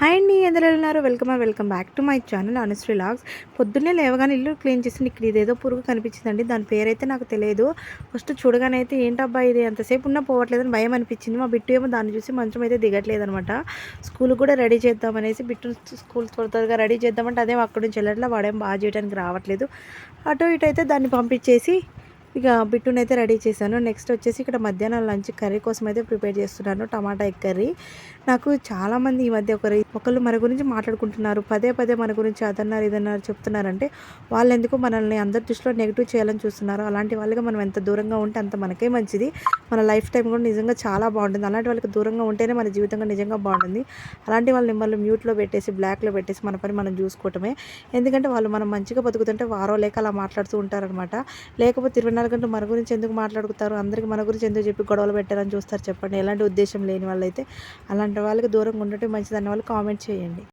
Hi అండి ఎందులో ఉన్నారు? Welcome welcome back to my channel Anushri vlogs పొద్దున్నే లేవగానే ఇల్లు క్లీన్ చేసి ఇక్కడ ఇదేదో పురుగు కనిపించిందండి. దాని పేరైతే నాకు తెలియదు. ఫస్ట్ చూడగానే అయితే ఏంటబ్బా ఇది? ఎంతసేపు ఉన్నా పోవట్లేదని భయం అనిపించింది. మా బిట్టు ఏమో దాన్ని చూసి మంచం అయితే దిగట్లేదు అనమాట స్కూల్ కూడా రెడీ చేద్దామనేసి బిట్టు స్కూల్ త్వరగా రెడీ చేద్దామంటే అదే అక్కడి నుంచి వెళ్ళట్లా వాడేం బాగా చేయడానికి రావట్లేదు. అటు ఇటు అయితే దాన్ని పంపించేసి ఇక బిట్టునైతే రెడీ చేశాను. నెక్స్ట్ వచ్చేసి ఇక్కడ మధ్యాహ్నం లంచ్ కర్రీ కోసం అయితే ప్రిపేర్ చేస్తున్నాను టమాటా ఎగ్ కర్రీ. నాకు చాలామంది ఈ మధ్య ఒకరి ఒకళ్ళు మన గురించి మాట్లాడుకుంటున్నారు. పదే పదే మన గురించి అదన్నారు ఇదన్నారు చెప్తున్నారంటే వాళ్ళు ఎందుకు మనల్ని అందరి దృష్టిలో నెగిటివ్ చేయాలని చూస్తున్నారు? అలాంటి వాళ్ళకి మనం ఎంత దూరంగా ఉంటే అంత మనకే మంచిది. మన లైఫ్ టైం కూడా నిజంగా చాలా బాగుంటుంది. అలాంటి వాళ్ళకి దూరంగా ఉంటేనే మన జీవితంగా నిజంగా బాగుంటుంది. అలాంటి వాళ్ళని మిమ్మల్ని మ్యూట్లో పెట్టేసి బ్లాక్లో పెట్టేసి మన పని మనం చూసుకోవటమే. ఎందుకంటే వాళ్ళు మనం మంచిగా బతుకుతుంటే వారో లేక అలా మాట్లాడుతూ ఉంటారనమాట లేకపోతే ఇరవై నాలుగు మన గురించి ఎందుకు మాట్లాడుకుతారు అందరికీ మన గురించి ఎందుకు చెప్పి గొడవలు పెట్టారని చూస్తారు? చెప్పండి. ఎలాంటి ఉద్దేశం లేని వాళ్ళైతే అలాంటి వాళ్ళకి దూరంగా ఉండటం మంచిదన్న వాళ్ళు కామెంట్ చేయండి.